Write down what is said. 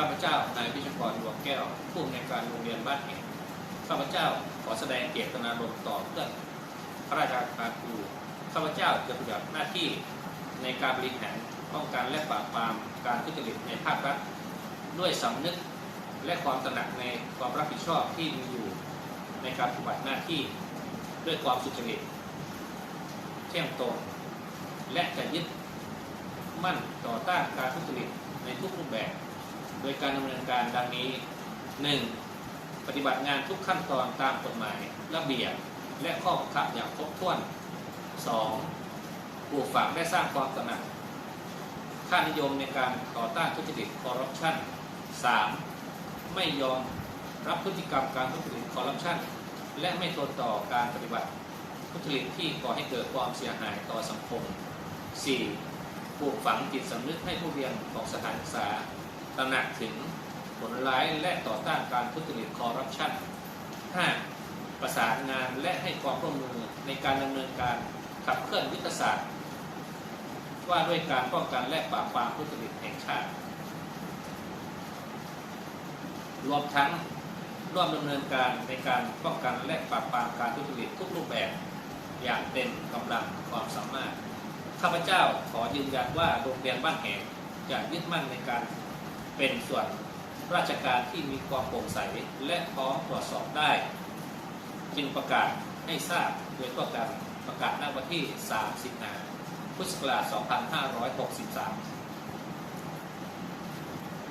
ข้าพเจ้านายพิชกรดวงแก้ว ผู้อำนวยการโรงเรียนบ้านแห่งข้าพเจ้าขอแสดงเจตนารมณ์ต่อเพื่อนพระราชการครูข้าพเจ้าจะปฏิบัติหน้าที่ในการบริหารป้องกันและปราบปรามการทุจริตในภาครัฐ ด้วยสำนึกและความตระหนักในความรับผิดชอบที่มีอยู่ในการปฏิบัติหน้าที่ด้วยความสุจริตเที่ยงตรงและจะยึดมั่นต่อต้านการทุจริตในทุกรูปแบบ โดยการดำเนินการดังนี้ 1. ปฏิบัติงานทุกขั้นตอนตามกฎหมายระเบียบและข้อบังคับอย่างครบถ้วน 2. ปลูกฝังและสร้างความตระหนักค่านิยมในการต่อต้านทุจริตคอร์รัปชัน 3. ไม่ยอมรับพฤติกรรมการทุจริตคอร์รัปชัน และไม่ทนต่อการปฏิบัติทุจริตที่ก่อให้เกิดความเสียหายต่อสังคม 4. ปลูกฝังจิตสำนึกให้ผู้เรียนของสถานศึกษา ตระหนักถึงผลร้ายและต่อต้านการทุจริตคอร์รัปชัน 5. ประสานงานและให้ความร่วมมือในการดำเนินการขับเคลื่อนยุทธศาสตร์ ว่าด้วยการป้องกันและปราบปรามทุจริตแห่งชาติ รวมทั้งร่วมดำเนินการในการป้องกันและปราบปรามการทุจริตทุกรูปแบบ อย่างเต็มกำลังความสามารถ ข้าพเจ้าขอยืนยันว่าโรงเรียนบ้านแหงจะยึดมั่นในการ เป็นส่วนราชการที่มีความโปร่งใสและพร้อมตรวจสอบได้ จึงประกาศให้ทราบโดยก็การประกาศณวันที่ 30นาพุทธศักราช2563